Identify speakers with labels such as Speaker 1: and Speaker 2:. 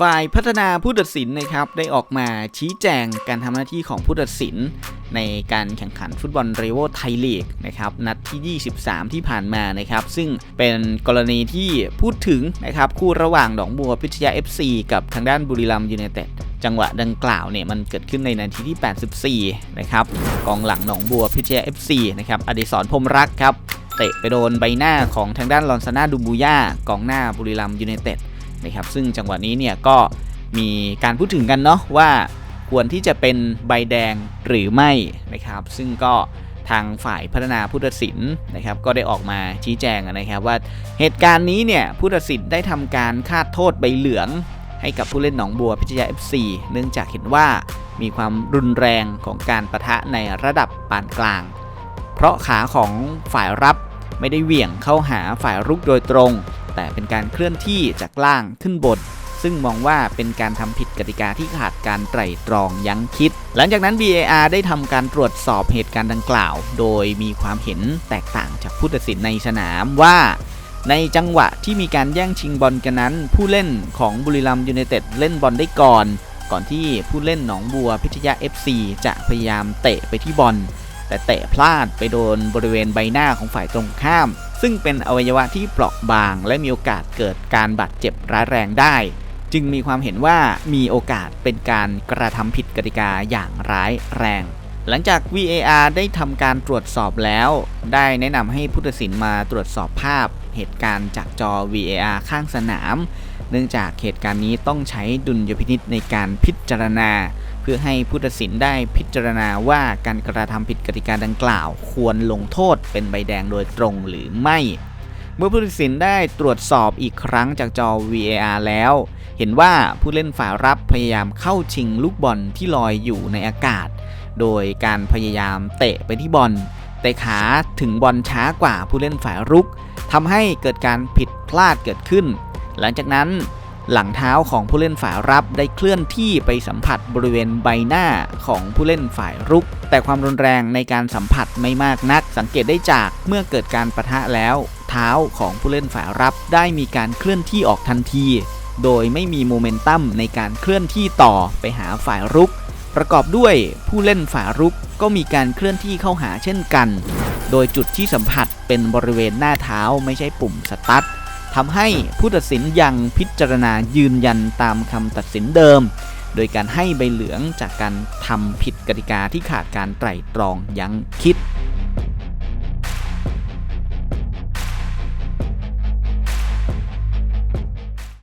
Speaker 1: ฝ่ายพัฒนาผู้ตัดสินนะครับได้ออกมาชี้แจงการทำหน้าที่ของผู้ตัดสิน ในการแข่งขันฟุตบอลเรโวไทยลีกนะครับนัดที่ 23 ที่ผ่านมานะครับ ซึ่งเป็นกรณีที่พูดถึงนะครับคู่ระหว่างหนองบัวพิทยา FC กับทางด้านบุรีรัมย์ยูไนเต็ดจังหวะดังกล่าวเนี่ยมันเกิดขึ้นในนาทีที่ 84 นะครับกองหลังหนองบัวพิทยา FC นะครับอดิศรพรมรักครับเตะไปโดนใบหน้าของทางด้านลอนซาน่าดูบูย่ากองหน้าบุรีรัมย์ยูไนเต็ด นะครับซึ่งจังหวะนี้เนี่ยก็มีการพูดถึงกันเนาะว่าควรที่จะเป็นใบแดงหรือไม่นะครับ ซึ่งก็ทางฝ่ายพัฒนาผู้ตัดสินนะครับ ก็ได้ออกมาชี้แจงนะครับ ว่าเหตุการณ์นี้เนี่ยผู้ตัดสินได้ทำการคาดโทษใบเหลือง ให้กับผู้เล่นหนองบัวพิทยา FC เนื่องจากเห็นว่ามีความรุนแรงของการประทะในระดับปานกลาง เพราะขาของฝ่ายรับไม่ได้เหวี่ยงเข้าหาฝ่ายรุกโดยตรง แต่เป็นการเคลื่อนที่จากล่างขึ้นบนซึ่งมองว่าเป็นการทำผิดกติกาที่ขาดการไตร่ตรองยั้งคิด หลังจากนั้น VAR ได้ทำการตรวจสอบเหตุการณ์ดังกล่าว โดยมีความเห็นแตกต่างจากผู้ตัดสินในสนามว่า ในจังหวะที่มีการแย่งชิงบอลกันนั้น ผู้เล่นของบุรีรัมยูไนเต็ดเล่นบอลได้ก่อน ก่อนที่ผู้เล่นหนองบัวพิทยา FC จะพยายามเตะไปที่บอล แต่เตะพลาดไปโดนบริเวณใบหน้าของฝ่ายตรงข้าม ซึ่งเป็นอวัยวะที่เปราะบาง และมีโอกาสเกิดการบาดเจ็บร้ายแรงได้ จึงมีความเห็นว่ามีโอกาสเป็นการกระทำผิดกติกาอย่างร้ายแรง หลังจาก VAR ได้ทำการตรวจสอบแล้ว ได้แนะนำให้ผู้ตัดสินมาตรวจสอบภาพ เหตุการณ์จากจอ VAR ข้างสนาม เนื่องจากเหตุการณ์นี้ต้องใช้ดุลยพินิษในการพิจารณา เพื่อให้ผู้ตัดสินได้พิจารณาว่าการกระทำผิดกติกาดังกล่าว ควรลงโทษเป็นใบแดงโดยตรงหรือไม่ เมื่อผู้ตัดสินได้ตรวจสอบอีกครั้งจากจอ VAR แล้ว เห็นว่าผู้เล่นฝ่ายรับพยายามเข้าชิงลูกบอลที่ลอยอยู่ในอากาศ โดยการพยายามเตะไปที่บอลเตะขาถึงบอลช้ากว่าผู้เล่นฝ่ายรุกทำให้เกิดการผิดพลาดเกิดขึ้น หลังจากนั้นหลังเท้าของผู้เล่นฝ่ายรับได้เคลื่อนที่ไปสัมผัสบริเวณใบหน้าของผู้เล่นฝ่ายรุก แต่ความรุนแรงในการสัมผัสไม่มากนัก สังเกตได้จากเมื่อเกิดการประทะแล้ว เท้าของผู้เล่นฝ่ายรับได้มีการเคลื่อนที่ออกทันที โดยไม่มีโมเมนตัมในการเคลื่อนที่ต่อไปหาฝ่ายรุก ประกอบด้วยผู้เล่นฝ่ายรุกก็มีการเคลื่อนที่เข้าหาเช่นกัน โดยจุดที่สัมผัสเป็นบริเวณหน้าเท้าไม่ใช่ปุ่มสตาร์ท ทำให้ผู้ตัดสินยังพิจารณายืนยันตามคำตัดสินเดิม โดยการให้ใบเหลืองจากการทำผิดกติกาที่ขาดการไตร่ตรองยั้งคิด